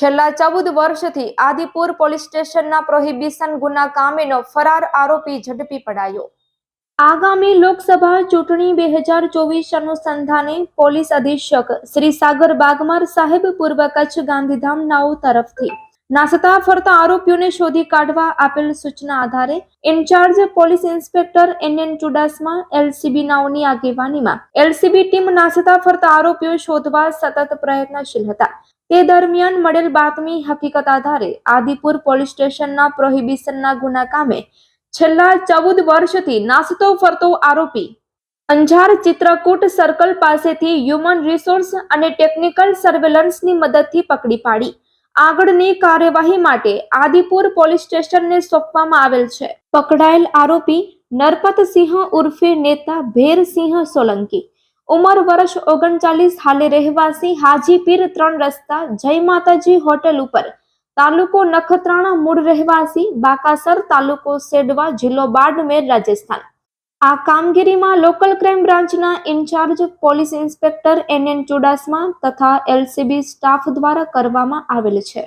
છેલ્લા ચૌદ વર્ષથી આદિપુર પોલીસ સ્ટેશનના પ્રોહિબિશન ગુના કામેનો ફરાર આરોપી ઝડપી પડાયો. આગામી લોકસભા ચૂંટણી બે હજાર ચોવીસ અનુસંધાને પોલીસ અધિક્ષક શ્રી સાગર બાગમાર સાહેબ પૂર્વ કચ્છ ગાંધીધામ નાઓ તરફથી નાસતા ફરતા આરોપીઓને શોધી કાઢવા આપેલ સૂચના આધારે in-charge police inspector N N Chudasama LCB નાઓની આગેવાનીમાં એલસીબી ટીમ નાસતા ફરતા આરોપીઓ શોધવા સતત પ્રયત્નશીલ હતા. તે દરમિયાન મળેલ બાતમી હકીકત આધારે આદિપુર પોલીસ સ્ટેશનના પ્રોહિબિશનના ગુના કામે છેલ્લા ચૌદ વર્ષથી નાસતો ફરતો આરોપી અંજાર ચિત્રકૂટ સર્કલ પાસેથી હ્યુમન રિસોર્સ અને ટેકનિકલ સર્વેલન્સની મદદથી પકડી પાડી. આગળની કાર્યવાહી માટે આદિપુર પોલીસ સ્ટેશનને સોંપવામાં આવેલ છે. પકડાયેલ આરોપી નરપતસિંહ ઉર્ફે નેતા ભેરસિંહ સોલંકી. ઉંમર વર્ષ ઓગણચાલીસ, હાલે રહેવાસી હાજીપીર ત્રણ રસ્તા, જય માતાજી હોટેલ ઉપર. તાલુકો નખત્રાણા, મૂળ રહેવાસી બાકાસર તાલુકો સેડવા, જિલ્લો બાડમેર, રાજસ્થાન. આ કામગીરીમાં લોકલ ક્રાઇમ બ્રાન્ચના in-charge police inspector N N Chudasama તથા એલસીબી સ્ટાફ દ્વારા કરવામાં આવેલ છે.